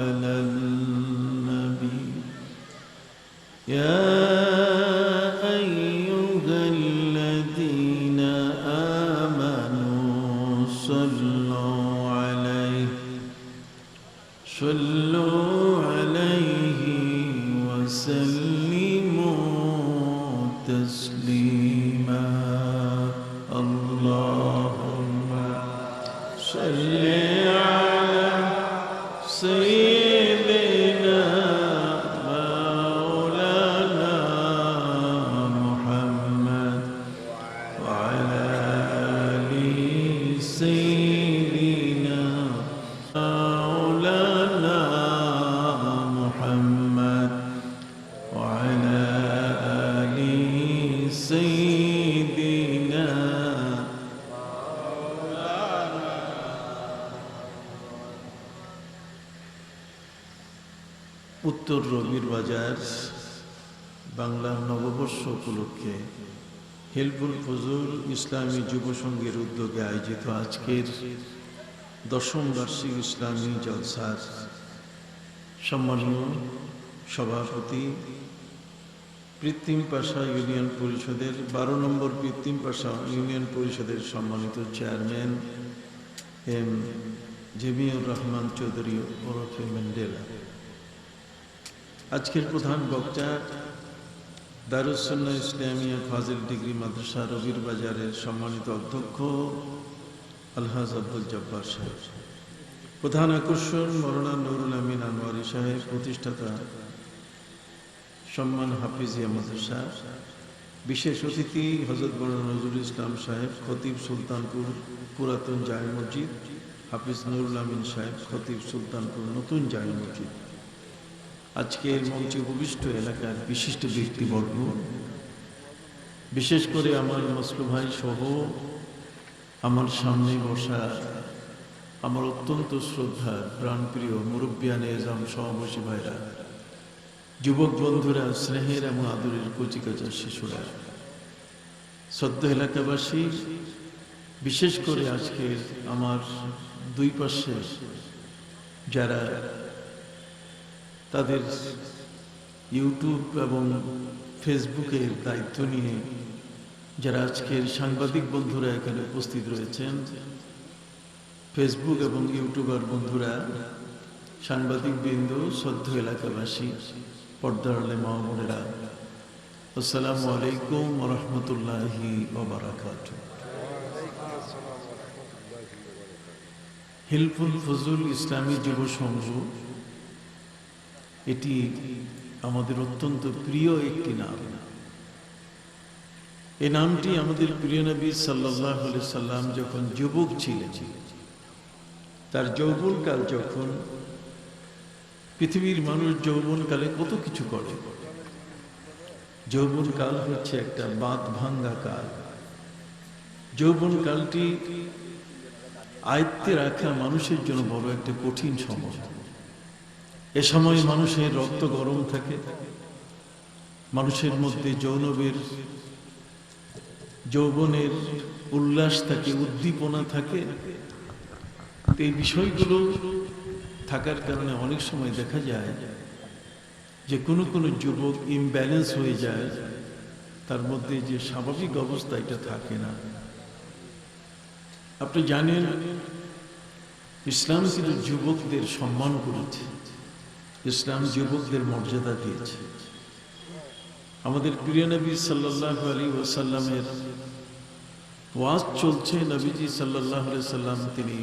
على النبي. يا Uh... হেলফুল ফজুল ইসলামী যুব সংঘের উদ্যোগে আয়োজিত আজকের দশম বার্ষিক ইসলামী জলসার সম্মানীয় সভাপতি, কৃত্রিম পাশা ইউনিয়ন পরিষদের, বারো নম্বর কৃত্রিম পাশা ইউনিয়ন পরিষদের সম্মানিত চেয়ারম্যান এম জেমিউর রহমান চৌধুরী ওরফে ম্যান্ডেলা। আজকের প্রধান বক্তা দারুসন্না ইসলামিয়া ফাজিল ডিগ্রি মাদ্রাসা রবির বাজারের সম্মানিত অধ্যক্ষ আলহাজ আব্দুল জব্বার সাহেব। প্রধান আকর্ষণ মরনা নুরুল আমিন আনোয়ারি সাহেব, প্রতিষ্ঠাতা সম্মান হাফিজিয়া মাদ্রাসা। বিশেষ অতিথি হজরত বড় নজরুল ইসলাম সাহেব, খতিব সুলতানপুর পুরাতন জায় মসজিদ। হাফিজ নুরুল আমিন সাহেব, খতিব সুলতানপুর নতুন জায় মসজিদ। আজকের মঞ্চে উপবিষ্ট এলাকার বিশিষ্ট ব্যক্তিবর্গ, বিশেষ করে আমার মসলু ভাই সহ আমার সামনে বসা আমার অত্যন্ত শ্রদ্ধা, প্রাণপ্রিয় মুরব্বিয়ান এজাম সমাবেশী ভাইরা, যুবক বন্ধুরা, স্নেহের এবং আদরের কচিকাচার শিশুরা, সদ্য এলাকাবাসী, বিশেষ করে আজকের আমার দুই পাশে যারা তাদের ইউটিউব এবং ফেসবুকের দায়িত্ব নিয়ে যারা আজকের সাংবাদিক বন্ধুরা এখানে উপস্থিত রয়েছেন, ফেসবুক এবং ইউটিউবার বন্ধুরা সাংবাদিক বিন্দু সদ্য এলাকাবাসী, পর্দার আলে মাহমুনেরা আসসালামু আলাইকুম রহমতুল্লাহি হিলফুল ফজল ইসলামী যুব সংঘ এটি আমাদের অত্যন্ত প্রিয় একটি নাম। এই নামটি আমাদের প্রিয় নবী সাল্লাহ সাল্লাম যখন যুবক ছিলেন, তার যৌবনকাল যখন পৃথিবীর মানুষ যৌবনকালে কত কিছু করে, যৌবনকাল হচ্ছে একটা বাঁধ ভাঙ্গা কাল। যৌবনকালটি আয়ত্তে রাখা মানুষের জন্য বড় একটা কঠিন সময়। এ সময় মানুষের রক্ত গরম থাকে। মানুষের মধ্যে যৌনবের, যৌবনের উল্লাস থাকে, উদ্দীপনা থাকে। এই বিষয়গুলো থাকার কারণে অনেক সময় দেখা যায় যে কোনো কোনো যুবক ইমব্যালেন্স হয়ে যায়, তার মধ্যে যে স্বাভাবিক অবস্থা এটা থাকে না। আপনি জানেন, ইসলাম কিন্তু যুবকদের সম্মান করেছে। ইসলাম যুবকদের মর্যাদা দিয়েছে। আমাদের প্রিয় নবী সাল্লাহ আলী ওসাল্লামের ওয়াজ চলছে, নবীজি সাল্লাহ সাল্লাম তিনি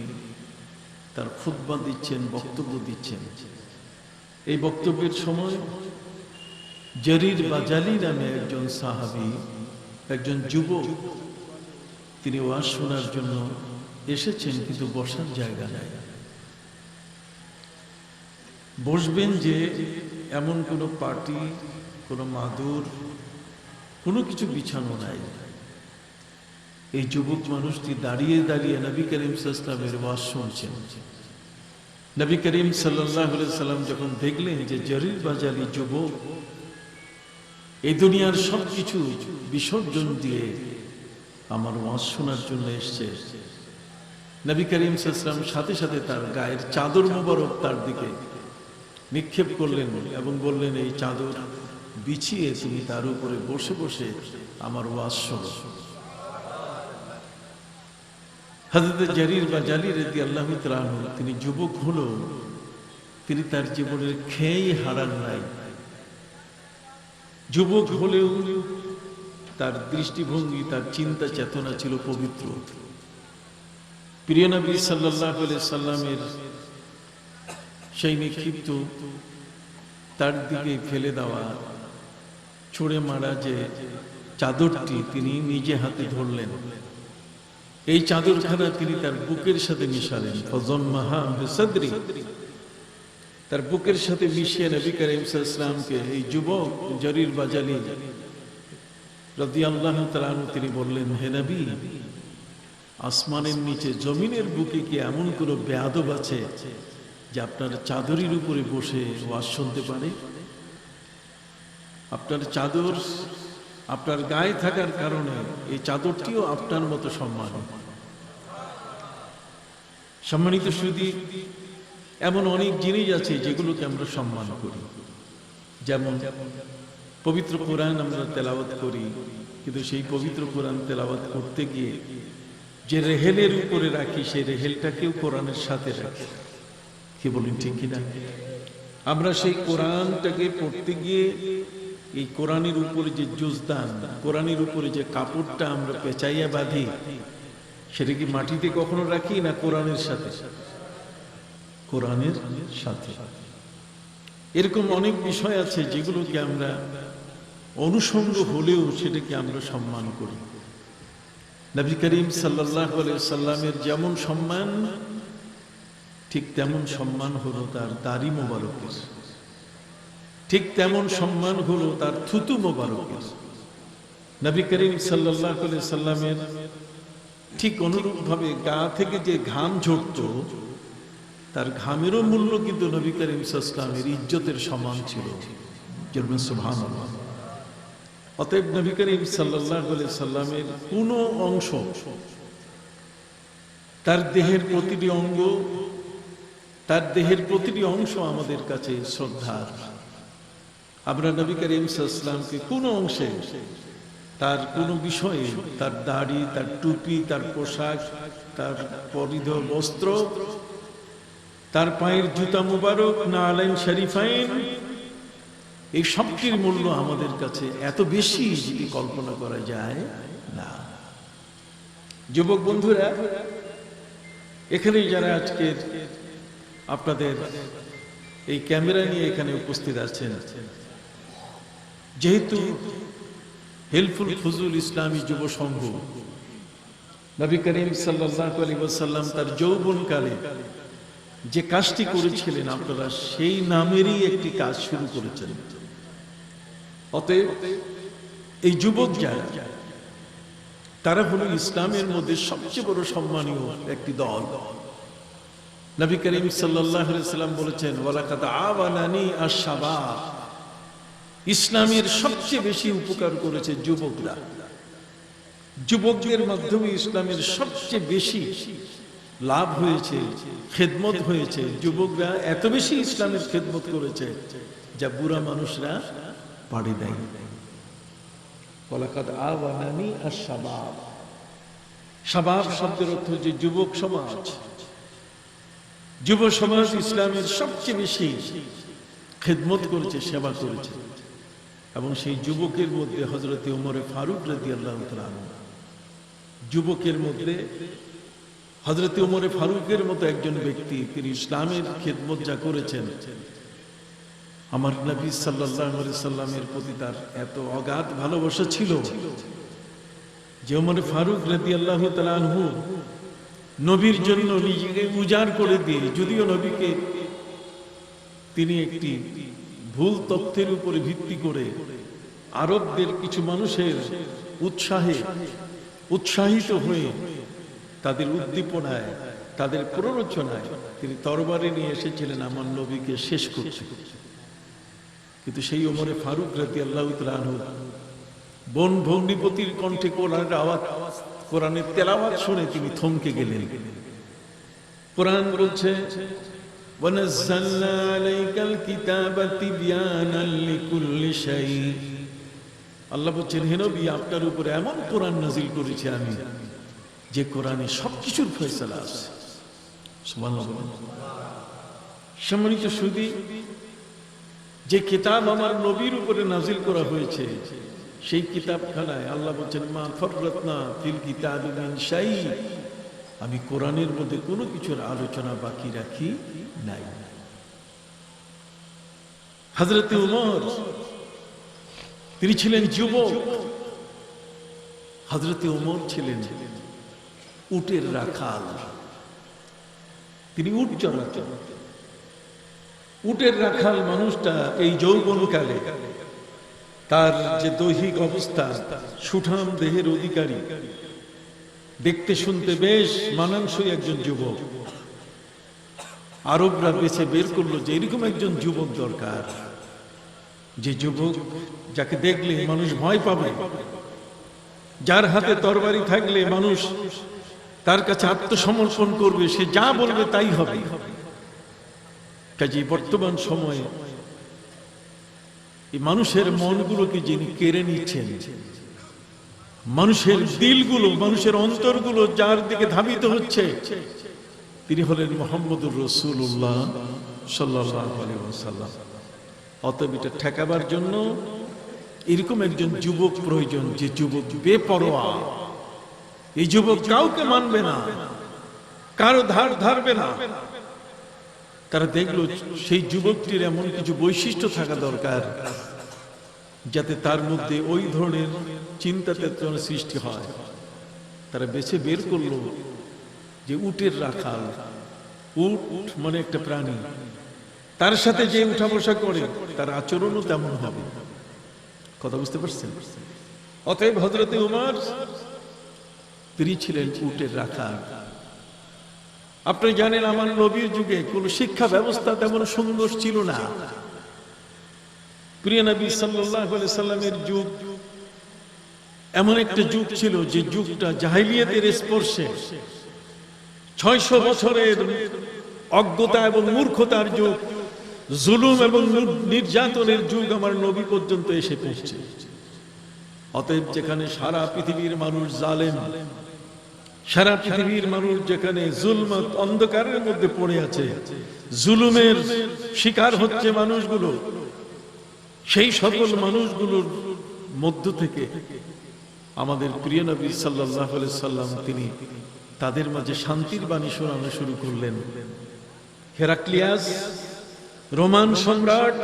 তার খুদ্া দিচ্ছেন, বক্তব্য দিচ্ছেন। এই বক্তব্যের সময় জরির বাজালি নামে একজন সাহাবি, একজন যুবক তিনি ওয়াজ শোনার জন্য এসেছেন, কিন্তু বসার জায়গা নাই। বসবেন যে এমন কোনো পার্টি, কোনো মাদুর, কোনো কিছু বিছানো নাই। এই যুবক মানুষটি দাঁড়িয়ে দাঁড়িয়ে নবী করিম সাল্লামের ওয়াজ শুনছেন। নবী করিম সাল্লাম যখন দেখলেন যে জরির বাজারি যুবক, এই দুনিয়ার সব কিছু বিসর্জন দিয়ে আমার ওয়াজ শোনার জন্য এসছে। নবী করিম সাল্লাম সাথে সাথে তার গায়ের চাদর মোবারক তার দিকে নিক্ষেপ করলেন এবং বললেন, এই চাদর বিছিয়ে তুমি তার উপরে বসে বসে আমার ওয়াজ শোনো। হাজরত জারির বা জালির রেদি আল্লাহ তিনি যুবক হলো, তিনি তার জীবনের খেয়েই হারান নাই। যুবক হলেও তার দৃষ্টিভঙ্গি, তার চিন্তা চেতনা ছিল পবিত্র। প্রিয় নবী সাল্লাহ সাল্লামের সেই নিক্ষিপ্ত তার দিকে ফেলে দেওয়া ছুঁড়ে মারা যে চাদরটি তিনি নিজে হাতে ধরলেন। এই চাদর চাদরখানা তিনি তার বুকের সাথে মিশালেন। তার বুকের সাথে মিশিয়ে নবী করিম ইসলামকে এই যুবক জরির বাজালি রদি আল্লাহ তিনি বললেন, হে নবী, আসমানের নিচে জমিনের বুকে কি এমন কোনো বেয়াদব আছে যে আপনার চাদরের উপরে বসে ওয়াজ শুনতে পারে। আপনার চাদর আপনার গায়ে থাকার কারণে এই চাদরটিও আপনার মতো সম্মান। সম্মানিত সুদী এমন অনেক জিনিস আছে যেগুলোকে আমরা সম্মান করি। যেমন পবিত্র কোরআন আমরা তেলাওয়াত করি, কিন্তু সেই পবিত্র কোরআন তেলাওয়াত করতে গিয়ে যে রেহেলের উপরে রাখি, সেই রেহেলটাকেও কোরআনের সাথে রাখি। কি বলেন, ঠিক কিনা আমরা সেই কোরআনটাকে পড়তে গিয়ে এই কোরআনের উপরে যে জুজদান, কোরআনের উপরে যে কাপড়টা আমরা পেঁচাইয়া বাঁধি, সেটা কি মাটিতে কখনো রাখি না কোরআনের সাথে? কোরআনের সাথে। এরকম অনেক বিষয় আছে যেগুলোকে আমরা অনুষঙ্গ হলেও সেটাকে আমরা সম্মান করি। নবী করিম সাল্লাহ সাল্লামের যেমন সম্মান ঠিক তেমন সম্মান হলো তার দাড়ি মোবারকের। ঠিক তেমন সম্মান হলো তার থুতু মোবারকের। নবী করিম সাল্লাহ সাল্লামের ঠিক অনুরূপ ভাবে গা থেকে যে ঘাম ঝরত, তার ঘামেরও মূল্য কিন্তু নবী করিম ইসলামের ইজ্জতের সমান ছিল। সুবহান অতএব নবী করিম সাল্লাহ সাল্লামের কোন অংশ তার দেহের প্রতিটি অঙ্গ তার দেহের প্রতিটি অংশ আমাদের কাছে শ্রদ্ধার। আমরা নবী করিম সাল্লামকে কোন অংশে, তার কোন বিষয়ে, তার দাড়ি, তার টুপি, তার পোশাক, তার পরিধ বস্ত্র, তার পায়ের জুতা মুবারক, না আলাইন শরীফাইন, এই সবটির মূল্য আমাদের কাছে এত বেশি যদি কল্পনা করা যায়, না। যুবক বন্ধুরা এখানে যারা আজকের আপনাদের এই ক্যামেরা নিয়ে এখানে উপস্থিত আছেন। যেহেতু হেলফুল ফজুল ইসলামী যুব সংঘ, নবী করিম সাল্লাহ আলী ওসাল্লাম তার যৌবনকালে যে কাজটি করেছিলেন আপনারা, সেই নামেরই একটি কাজ শুরু করেছেন। অতএব এই যুবক যারা, তারা হলো ইসলামের মধ্যে সবচেয়ে বড় সম্মানীয় একটি দল দল। নবী করিম সাল্লাম বলেছেন ইসলামের সবচেয়ে বেশি উপকার করেছে যুবকরা। যুবকদের মাধ্যমে ইসলামের সবচেয়ে বেশি লাভ হয়েছে, খেদমত হয়েছে। যুবকরা এত বেশি ইসলামের খেদমত করেছে যা বুড়া মানুষরা পাড়ি দেয় কলাকাত আর শাবাব শাবাব শব্দের অর্থ যে যুবক সমাজ। যুব সমাজ ইসলামের সবচেয়ে বেশি খেদমত করেছে, সেবা করেছে। এবং সেই যুবকের মধ্যে হজরত উমরে ফারুক রাজি আল্লাহ যুবকের মধ্যে হজরত উমরে ফারুকের মতো একজন ব্যক্তি, তিনি ইসলামের খেদমত যা করেছেন, আমার নবী সাল্লাহ সাল্লামের প্রতি তার এত অগাধ ভালোবাসা ছিল যে উমরে ফারুক রাজি আল্লাহ তালহু নবীর জন্য নিজেকে উজাড় করে দিয়ে, যদিও নবীকে তিনি একটি ভুল তথ্যের উপরে ভিত্তি করে আরবদের কিছু মানুষের উৎসাহে উৎসাহিত হয়ে তাদের উদ্দীপনায়, তাদের প্ররোচনায় তিনি তরবারে নিয়ে এসেছিলেন আমার নবীকে শেষ করতে। কিন্তু সেই ওমরে ফারুক রাতি আল্লাহ বন ভগ্নিপতির কণ্ঠে কোরআনের আওয়াজ কোরআনের তেলাওয়াত শুনে তিনি থমকে গেলেন কোরআন বলছে ونزلنا عليك الكتاب تبيانا لكل شيء আল্লাহ বলছেন হে নবী আপনার উপরে এমন কোরআন নাজিল করেছি আমি যে কোরআনে সবকিছুর ফয়সালা আছে সুবহানাল্লাহ বলেন। সম্মানিত সুদী যে কিতাব আমার নবীর উপরে নাজিল করা হয়েছে সেই কিতাবখানায় আল্লাহ বলছেন, মা ফররত্না ফিল কিতাবিন শাই। আমি কোরআনের মধ্যে কোনো কিছুর আলোচনা বাকি রাখি নাই। হজরতে উমর, তিনি ছিলেন যুবক। হজরতে উমর ছিলেন উটের রাখাল। তিনি উট চড়াতেন উটের রাখাল মানুষটা এই যৌবনকালে তার যে দৈহিক অবস্থা, সুঠাম দেহের অধিকারী। দেখতে শুনতে বেশ মানানসই একজন যুবক। আরবরা বেছে বের করল যে এরকম একজন যুবক দরকার। যে যুবক যাকে দেখলে মানুষ ভয় পাবে, যার হাতে তরবারি থাকলে মানুষ তার কাছে আত্মসমর্পণ করবে, সে যা বলবে তাই হবে। কাজে বর্তমান সময়ে এই মানুষের মনগুলোকে যিনি কেড়ে নিচ্ছেন, মানুষের দিলগুলো, মানুষের অন্তরগুলো যার দিকে ধাবিত হচ্ছে, তিনি হলেন মোহাম্মদুর রসুল্লাহ সাল্লাহ অতএব এটা ঠেকাবার জন্য এরকম একজন যুবক প্রয়োজন, যে যুবক বেপরোয়া। এই যুবক কাউকে মানবে না, কারও ধার ধারবে না। তারা দেখল সেই যুবকটির এমন কিছু বৈশিষ্ট্য থাকা দরকার, যাতে তার মধ্যে ওই ধরনের চিন্তাতে যেন সৃষ্টি হয়। তারা বেছে বের করল যে উটের রাখাল, উট মানে একটা প্রাণী। তার সাথে যে উঠা বসা করে, তার আচরণও তেমন হবে। কথা বুঝতে পারছেন? অতএব হজরতে উমার তিনি ছিলেন উটের রাখাল। আপনি জানেন আমার নবীর যুগে কোন শিক্ষা ব্যবস্থা তেমন সুন্দর ছিল না। প্রিয় নবী সাল্লামের যুগ এমন একটা যুগ ছিল যে যুগটা জাহিলিয়াতের স্পর্শে ছয়শো বছরের অজ্ঞতা এবং মূর্খতার যুগ, জুলুম এবং নির্যাতনের যুগ আমার নবী পর্যন্ত এসে পৌঁছে। অতএব যেখানে সারা পৃথিবীর মানুষ জালেম সারা পৃথিবীর মানুষ যেখানে জুলমত অন্ধকারের মধ্যে পড়ে আছে, জুলুমের শিকার হচ্ছে মানুষগুলো, সেই সকল মানুষগুলোর মধ্য থেকে আমাদের প্রিয় নবী সাল্লাহ সাল্লাম তিনি তাদের মাঝে শান্তির বাণী শোনানো শুরু করলেন। হেরাক্লিয়াস, রোমান সম্রাট,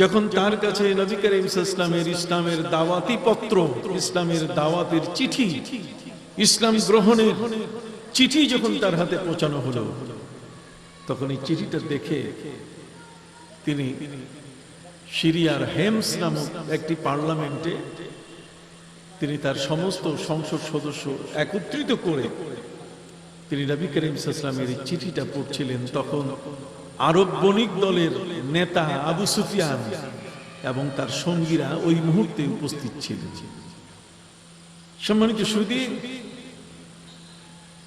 যখন তার কাছে নবী করিম ইসলামের ইসলামের দাওয়াতি পত্র, ইসলামের দাওয়াতের চিঠি ইসলাম গ্রহণের চিঠি যখন তার হাতে পৌঁছানো হলো, তখন এই চিঠিটা দেখে তিনি সিরিয়ার হেমস নামক একটি পার্লামেন্টে তিনি তার সমস্ত সংসদ সদস্য একত্রিত করে তিনি নবী করিম ইসলামের এই চিঠিটা পড়ছিলেন। তখন আরব বণিক দলের নেতা আবু সুফিয়ান এবং তার সঙ্গীরা ওই মুহূর্তে উপস্থিত ছিলেন। সম্মানিত সুদী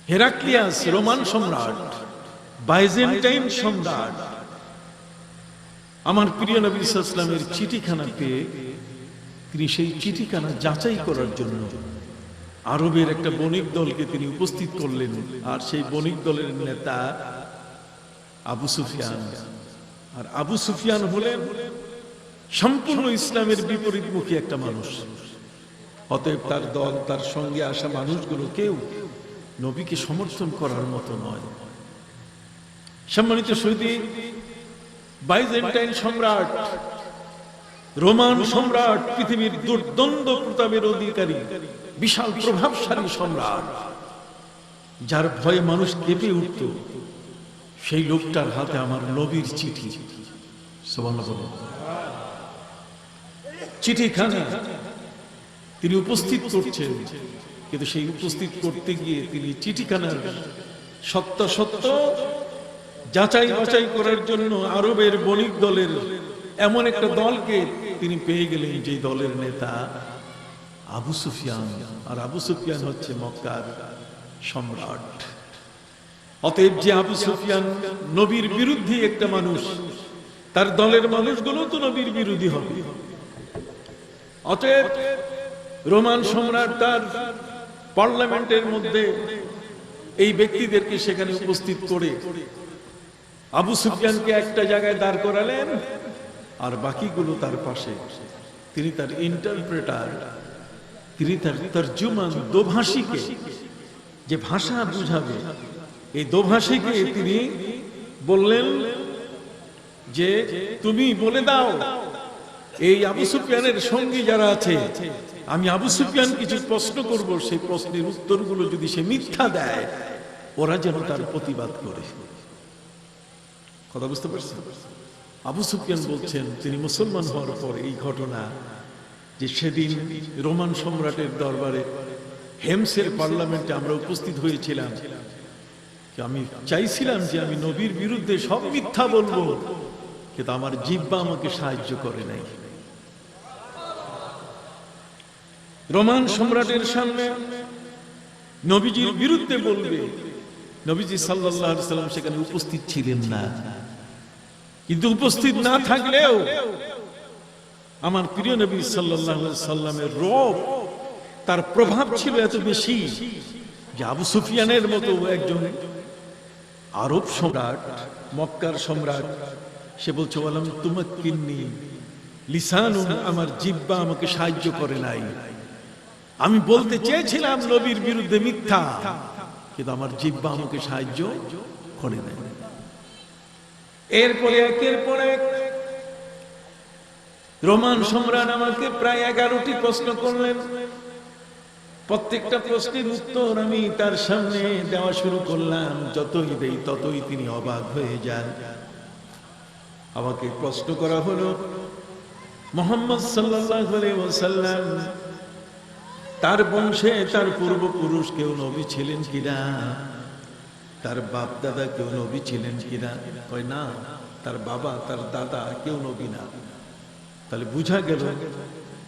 হেরাক্লিয়াস রোমান সম্রাট, বাইজেন্টাইন সম্রাট। আমার প্রিয় নবী ইসলামের চিঠিখানা পেয়ে তিনি সেই চিঠিখানা যাচাই করার জন্য আরবের একটা বণিক দলকে তিনি উপস্থিত করলেন, আর সেই বণিক দলের নেতা আবু সুফিয়ান। আর আবু সুফিয়ান হলেন সম্পূর্ণ ইসলামের বিপরীতমুখী একটা মানুষ। অতএব তার দল, তার সঙ্গে আসা মানুষগুলো কেউ নবীকে সমর্থন করার মতো নয়। সম্মানিত সৈদি বাইজেন্টাইন সম্রাট, রোমান সম্রাট, পৃথিবীর দুর্দ্বন্দ্ব প্রতাপের অধিকারী, বিশাল প্রভাবশালী সম্রাট, যার ভয়ে মানুষ কেঁপে উঠত, সেই লোকটার হাতে আমার নবীর চিঠি। চিঠি চিঠিখানা তিনি উপস্থিত করছেন। কিন্তু সেই উপস্থিত করতে গিয়ে তিনি চিঠিখানার সত্য সত্য যাচাই বাছাই করার জন্য আরবের বণিক দলের এমন একটা দলকে তিনি পেয়ে গেলেন যে দলের নেতা আবু সুফিয়ান। আর আবু সুফিয়ান হচ্ছে মক্কার সম্রাট। অতএব যে আবু সুফিয়ান নবীর বিরুদ্ধে একটা মানুষ, তার দলের মানুষগুলো তো নবীর বিরোধী হবে। অতএব রোমান সম্রাট তার পার্লামেন্টের মধ্যে এই ব্যক্তিদেরকে সেখানে উপস্থিত করে আবু সুফিয়ানকে একটা জায়গায় দাঁড় করালেন, আর বাকিগুলো তার পাশে। তিনি তার ইন্টারপ্রেটার তিনি তার তর্জুমান দোভাষীকে যে ভাষা বুঝাবে, এই দোভাষীকে তিনি বললেন যে, তুমি বলে দাও, এই আবু সুফিয়ানের সঙ্গী যারা আছে আমি আবু সুফিয়ান কিছু প্রশ্ন করব, সেই প্রশ্নের উত্তরগুলো যদি সে মিথ্যা দেয়, ওরা যেন তার প্রতিবাদ করে। কথা বুঝতে পারছেন? আবু সুফিয়ান বলছেন, তিনি মুসলমান হওয়ার পর এই ঘটনা, যে সেদিন রোমান সম্রাটের দরবারে হেমসের পার্লামেন্টে আমরা উপস্থিত হয়েছিলাম আমি চাইছিলাম যে আমি নবীর বিরুদ্ধে সব মিথ্যা বলব, কিন্তু আমার জিব্বা আমাকে সাহায্য করে নাই। রোমান সম্রাটের সামনে নবীজির বিরুদ্ধে বলবে, নবীজি সাল্লাহ সাল্লাম সেখানে উপস্থিত ছিলেন না। কিন্তু উপস্থিত না থাকলেও আমার প্রিয় নবী সাল্লামের রব তার প্রভাব ছিল এত বেশি যে আবু সুফিয়ানের মতো একজন আরব সম্রাট, মক্কার সম্রাট, সে বলছে বললাম তোমার কিন্নি লিসানুন, আমার জিব্বা আমাকে সাহায্য করে নাই। আমি বলতে চেয়েছিলাম নবীর বিরুদ্ধে মিথ্যা, কিন্তু আমার জিব্বা আমাকে সাহায্য করে নাই এরপরে একের পর এক রোমান সম্রাট আমাকে প্রায় এগারোটি প্রশ্ন করলেন। প্রত্যেকটা প্রশ্নের উত্তর আমি তার সামনে দেওয়া শুরু করলাম, যতই দেই ততই তিনি অবাক হয়ে যান। আমাকে প্রশ্ন করা হলো, মোহাম্মদ সাল্লাহ সাল্লাম তার বংশে তার পূর্বপুরুষ কেউ নবী ছিলেন কিনা? তার বাপ দাদা কেউ নবী ছিলেন কিনা? কয় না, তার বাবা, তার দাদা কেউ নবী না। তাহলে বুঝা গেল,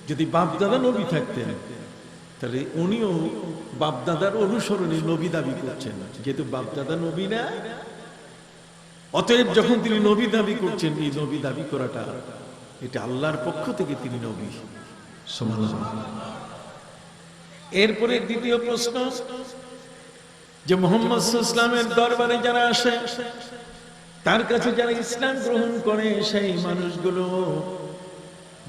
যদি বাপ দাদা নবী থাকতেন, তাহলে উনিও বাপ দাদার অনুসরণে নবী দাবি করছেন, যেহেতু বাপদাদা নবী না। অতএব যখন তিনি নবী দাবি করছেন, এই নবী দাবি করাটা এটা আল্লাহর পক্ষ থেকে তিনি নবী। সমান এরপরে দ্বিতীয় প্রশ্ন, যে মোহাম্মদ ইসলামের দরবারে যারা আসে, তার কাছে যারা ইসলাম গ্রহণ করে, সেই মানুষগুলো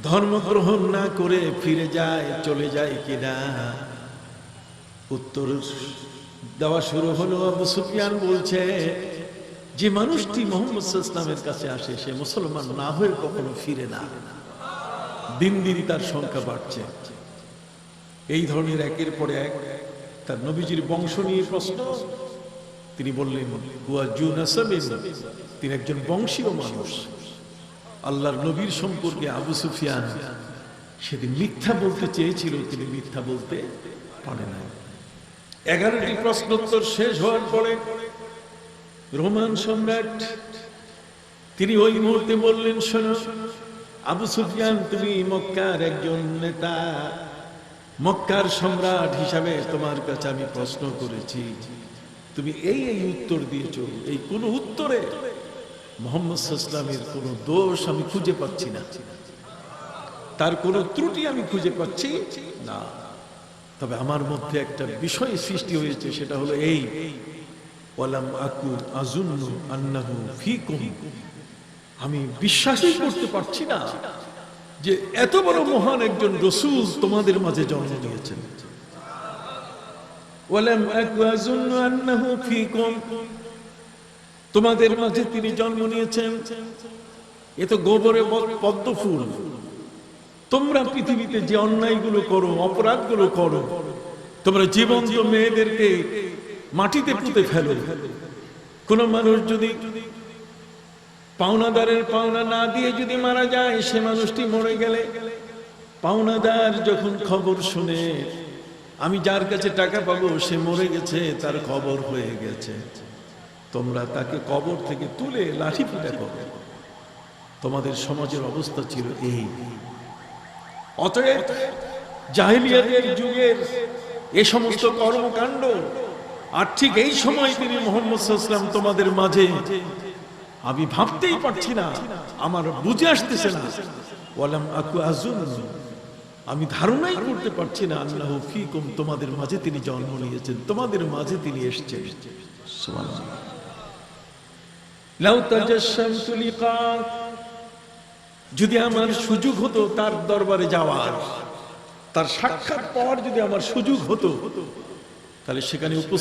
ধর্ম গ্রহণ না করে ফিরে যায়, চলে যায় কিনা? উত্তর দেওয়া শুরু হলো, আবু সুফিয়ান বলছে, যে মানুষটি মোহাম্মদ ইসলামের কাছে আসে, সে মুসলমান না হয়ে কখনো ফিরে না। দিন দিন তার সংখ্যা বাড়ছে। এই ধরনের একের পর এক তার নবীজির বংশ নিয়ে প্রশ্ন। তিনি বললেন তিনি একজন বংশীয় মানুষ। আল্লাহর নবীর সম্পর্কে আবু সুফিয়ান সেদিন মিথ্যা বলতে চেয়েছিল, তিনি মিথ্যা বলতে পারে না এগারোটি প্রশ্নোত্তর শেষ হওয়ার পরে রোমান সম্রাট, তিনি ওই মুহূর্তে বললেন, শোনো, আবু সুফিয়ান, তুমি মক্কার একজন নেতা। মক্কার সম্রাট হিসাবে তোমার কাছে আমি প্রশ্ন করেছি, তুমি এই এই উত্তর দিয়েছ, এই কোন উত্তরে মোহাম্মদ ইসলামের কোন দোষ আমি খুঁজে পাচ্ছি না। তার কোন ত্রুটি আমি খুঁজে পাচ্ছি না। তবে আমার মধ্যে একটা বিষয় সৃষ্টি হয়েছে, সেটা হলো এই, ওয়ালাম আকু আজুন্নু আন্নাহু ফিকুম। আমি বিশ্বাসই করতে পারছি না। যে এত বড় মহান একজন রসুল তোমাদের মাঝে জন্ম নিয়েছেন। তোমাদের মাঝে তিনি জন্ম নিয়েছেন। এ তো গোবরে পদ্ম ফুল। তোমরা পৃথিবীতে যে অন্যায়গুলো করো, অপরাধগুলো করো, তোমরা জীবন্ত মেয়েদেরকে মাটিতে পুঁতে ফেলো। কোন মানুষ যদি পাওনাদারের পাওনা না দিয়ে যদি মারা যায়, সে মানুষটি মরে গেলে। পাওনাদার যখন খবর শুনে, আমি যার কাছে টাকা পাবো, সে মরে গেছে, তার খবর হয়ে গেছে। তোমরা তাকে কবর থেকে তুলে লাঠি পিটা করো। তোমাদের সমাজের অবস্থা ছিল এই। অতএব জাহিলিয়াতের যুগের এ সমস্ত কর্মকাণ্ড আর ঠিক এই সময় তিনি মোহাম্মদ তোমাদের মাঝে আমি ভাবতেই পারছি না, আমার বুঝে আসতেছে না ওয়ালাম আকু আজুন আমি ধারণাই করতে পারছি না, আল্লাহ ফিকুম, তোমাদের মাঝে তিনি জন্ম নিয়েছেন, তোমাদের মাঝে তিনি এসেছেন। যদি আমার সুযোগ হতো তার দরবারে যাওয়ার, তার সাক্ষাৎ পাওয়ার যদি আমার সুযোগ হতো, তাহলে সেখানে